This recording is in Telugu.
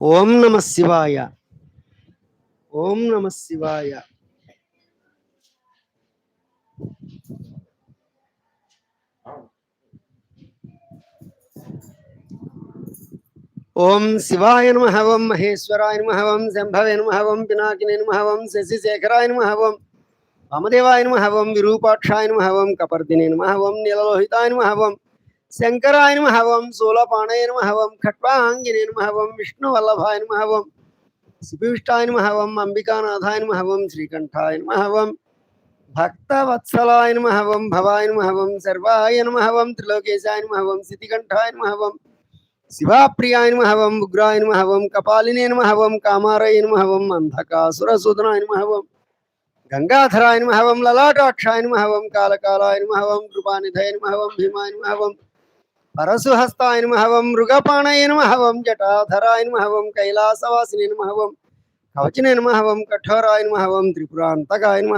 ఓం నమ శివాయ. ఓం నమ శివాయ. ఓం శివాయ నమ ఓం మహేశ్వరాయ నమ ఓం శంభవే నమ ఓం పినాకినే నమ ఓం శశిశేఖరాయ నమ ఓం వామదేవాయ నమ ఓం విరూపాక్షాయ నమ ఓం కపర్దినే నమ ఓం నీలలోహితాయ నమ ఓం శంకరాయ నమ ఓం శూలపాణయ నమ ఓం ఖట్వాంగినే నమ ఓం విష్ణువల్లభాయ నమ ఓం శిపివిష్టాయ అంబికానాథాయ నమ శ్రీకంఠాయ నమ భక్తవత్సలాయ నమ భవాయ నమ సర్వాయ నమ త్రిలోకేశాయ నమ ఓం సిద్ధికంఠాయ శివాప్రియాయ నమ ఉగ్రాయ నమ ఓం కపాలినే నమ కామారయ నమ అంధకాసురసూదనాయ నమ గంగాధరాయ నమ లలాటాక్షాయ నమ కాలకాలాయ నమ కృపానిధయ నమ భీమాయ నమ పరశుహస్తాయ మహవం మృగపాణయ మహవం జటాధరాయ మహవం కైలాసవాసిని మహవం నమ మహవం కవచినే నమ ఓం కఠోరాయ నమ త్రిపురాంతకాయ